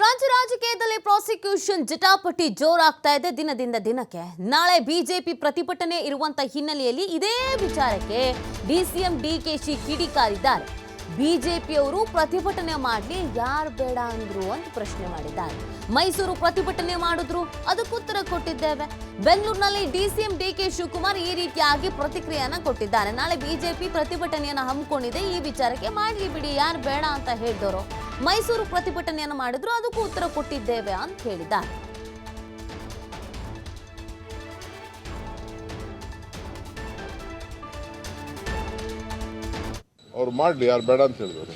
ರಾಜ್ಯ ರಾಜಕೀಯದಲ್ಲಿ ಪ್ರಾಸಿಕ್ಯೂಷನ್ ಜಟಾಪಟಿ ಜೋರಾಗ್ತಾ ಇದೆ ದಿನದಿಂದ ದಿನಕ್ಕೆ. ನಾಳೆ ಬಿಜೆಪಿ ಪ್ರತಿಭಟನೆ ಇರುವಂತ ಹಿನ್ನೆಲೆಯಲ್ಲಿ ಇದೇ ವಿಚಾರಕ್ಕೆ ಡಿಸಿಎಂ ಡಿಕೆಶಿ ಕಿಡಿಕಾರಿದ್ದಾರೆ ಬಿಜೆಪಿಯವರು ಪ್ರತಿಭಟನೆ ಮಾಡಲಿ, ಯಾರು ಬೇಡ ಅಂದ್ರು ಅಂತ ಪ್ರಶ್ನೆ ಮಾಡಿದ್ದಾರೆ. ಮೈಸೂರು ಪ್ರತಿಭಟನೆ ಮಾಡಿದ್ರು ಅದಕ್ಕುತ್ತರ ಕೊಟ್ಟಿದ್ದೇವೆ. ಬೆಂಗಳೂರಿನಲ್ಲಿ ಡಿಸಿಎಂ ಡಿ ಕೆ ಶಿವಕುಮಾರ್ ಈ ರೀತಿಯಾಗಿ ಪ್ರತಿಕ್ರಿಯೆಯನ್ನು ಕೊಟ್ಟಿದ್ದಾರೆ. ನಾಳೆ ಬಿಜೆಪಿ ಪ್ರತಿಭಟನೆಯನ್ನು ಹಮ್ಮಿಕೊಂಡಿದೆ, ಈ ವಿಚಾರಕ್ಕೆ ಮಾಡಲಿ ಬಿಡಿ, ಯಾರು ಬೇಡ ಅಂತ ಹೇಳಿದವರು ಮೈಸೂರು ಪ್ರತಿಭಟನೆಯನ್ನು ಮಾಡಿದ್ರು, ಅದಕ್ಕೂ ಉತ್ತರ ಕೊಟ್ಟಿದ್ದೇವೆ ಅಂತ ಹೇಳಿದ್ದಾರೆ. ಅವ್ರು ಮಾಡಲಿ, ಯಾರು ಬೇಡ ಅಂತ ಹೇಳಿದ್ರು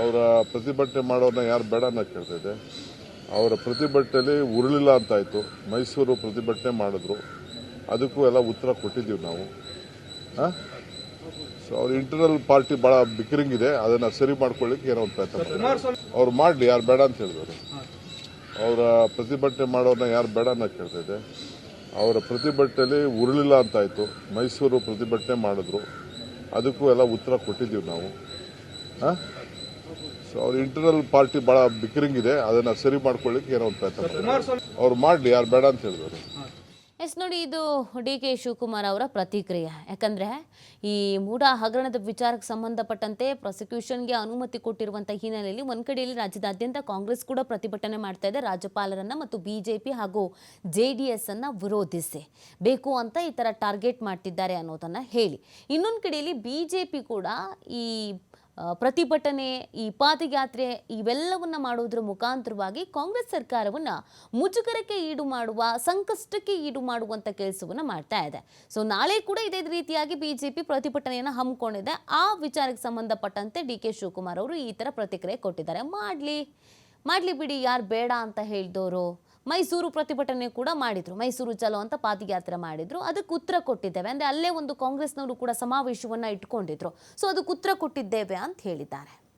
ಅವರ. ಪ್ರತಿಭಟನೆ ಮಾಡೋರನ್ನ ಯಾರು ಬೇಡ ಅಂತ ಕೇಳ್ತಾ ಇದೆ ಅವರ ಪ್ರತಿಭಟನೆಯಲ್ಲಿ ಉರುಳಿಲ್ಲ ಅಂತಾಯ್ತು. ಮೈಸೂರು ಪ್ರತಿಭಟನೆ ಮಾಡಿದ್ರು. ಅದಕ್ಕೂ ಎಲ್ಲ ಉತ್ತರ ಕೊಟ್ಟಿದ್ದೀವಿ ನಾವು. ಸೊ ಅವ್ರ ಇಂಟರ್ನಲ್ ಪಾರ್ಟಿ ಭಾಳ ಬಿಕರಿಂಗ್ ಇದೆ. ಅದನ್ನು ಸರಿ ಮಾಡ್ಕೊಳ್ಳಿಕ್ಕೆ ಏನೋ ಒಂದು ಪ್ರಯತ್ನ ಅವ್ರು ಮಾಡಲಿ, ಯಾರು ಬೇಡ ಅಂತ ಹೇಳಿದ್ರು ಅವರ. ಪ್ರತಿಭಟನೆ ಮಾಡೋರನ್ನ ಯಾರು ಬೇಡ ಅಂತ ಕೇಳ್ತಾ ಇದೆ ಅವರ ಪ್ರತಿಭಟನೆಯಲ್ಲಿ ಉರುಳಿಲ್ಲ ಅಂತಾಯ್ತು. ಮೈಸೂರು ಪ್ರತಿಭಟನೆ ಮಾಡಿದ್ರು. ಅದಕ್ಕೂ ಎಲ್ಲ ಉತ್ತರ ಕೊಟ್ಟಿದ್ದೀವಿ ನಾವು. ಸೊ ಅವ್ರ ಇಂಟರ್ನಲ್ ಪಾರ್ಟಿ ಭಾಳ ಬಿಕರಿಂಗ್ ಇದೆ. ಅದನ್ನ ಸರಿ ಮಾಡ್ಕೊಳ್ಳಿಕ್ಕೆ ಏನೋ ಒಂದು ಪ್ರಯತ್ನ ಅವ್ರು ಮಾಡಲಿ ಯಾರು ಬೇಡ ಅಂತ ಹೇಳಿದ್ರು. ಎಸ್ ನೋಡಿ, ಇದು ಡಿ ಕೆ ಶಿವಕುಮಾರ್ ಅವರ ಪ್ರತಿಕ್ರಿಯೆ. ಯಾಕಂದರೆ, ಈ ಮೂಢ ಹಗರಣದ ವಿಚಾರಕ್ಕೆ ಸಂಬಂಧಪಟ್ಟಂತೆ ಪ್ರಾಸಿಕ್ಯೂಷನ್ಗೆ ಅನುಮತಿ ಕೊಟ್ಟಿರುವಂಥ ಹಿನ್ನೆಲೆಯಲ್ಲಿ ಒಂದು ಕಡೆಯಲ್ಲಿ ರಾಜ್ಯದಾದ್ಯಂತ ಕಾಂಗ್ರೆಸ್ ಕೂಡ ಪ್ರತಿಭಟನೆ ಮಾಡ್ತಾ ಇದೆ. ರಾಜ್ಯಪಾಲರನ್ನು ಮತ್ತು ಬಿ ಜೆ ಪಿ ಹಾಗೂ ಜೆ ಡಿ ಎಸ್ಸನ್ನು ವಿರೋಧಿಸಿ. ಬೇಕು ಅಂತ ಈ ಥರ ಟಾರ್ಗೆಟ್ ಮಾಡ್ತಿದ್ದಾರೆ ಅನ್ನೋದನ್ನು ಹೇಳಿ. ಇನ್ನೊಂದು ಕಡೆಯಲ್ಲಿ ಬಿಜೆಪಿ ಕೂಡ ಈ ಪ್ರತಿಭಟನೆ, ಈ ಪಾದಯಾತ್ರೆ ಇವೆಲ್ಲವನ್ನ ಮಾಡುವುದರ ಮುಖಾಂತರವಾಗಿ ಕಾಂಗ್ರೆಸ್ ಸರ್ಕಾರವನ್ನ ಮುಜುಗರಕ್ಕೆ ಈಡು ಮಾಡುವ, ಸಂಕಷ್ಟಕ್ಕೆ ಈಡು ಮಾಡುವಂತ ಕೆಲಸವನ್ನ ಮಾಡ್ತಾ ಇದೆ. ಸೊ ನಾಳೆ ಕೂಡ ಇದೇ ರೀತಿಯಾಗಿ ಬಿಜೆಪಿ ಪ್ರತಿಭಟನೆಯನ್ನು ಹಮ್ಮಿಕೊಂಡಿದೆ. ಆ ವಿಚಾರಕ್ಕೆ ಸಂಬಂಧಪಟ್ಟಂತೆ ಡಿ ಕೆ ಶಿವಕುಮಾರ್ ಅವರು ಈ ತರ ಪ್ರತಿಕ್ರಿಯೆ ಕೊಟ್ಟಿದ್ದಾರೆ. ಮಾಡ್ಲಿ ಮಾಡ್ಲಿ ಬಿಡಿ ಯಾರು ಬೇಡ ಅಂತ ಹೇಳಿದವರು ಮೈಸೂರು ಪ್ರತಿಭಟನೆ ಕೂಡ ಮಾಡಿದ್ರು. ಮೈಸೂರು ಚಲೋ ಅಂತ ಪಾದಯಾತ್ರೆ ಮಾಡಿದ್ರು. ಅದಕ್ಕೆ ಉತ್ತರ ಕೊಟ್ಟಿದ್ದೇವೆ. ಅಂದ್ರೆ ಅಲ್ಲೇ ಒಂದು ಕಾಂಗ್ರೆಸ್ನವರು ಕೂಡ ಸಮಾವೇಶವನ್ನು ಇಟ್ಕೊಂಡಿದ್ರು. ಸೊ ಅದಕ್ಕೆ ಉತ್ತರ ಕೊಟ್ಟಿದ್ದೇವೆ ಅಂತ ಹೇಳಿದ್ದಾರೆ.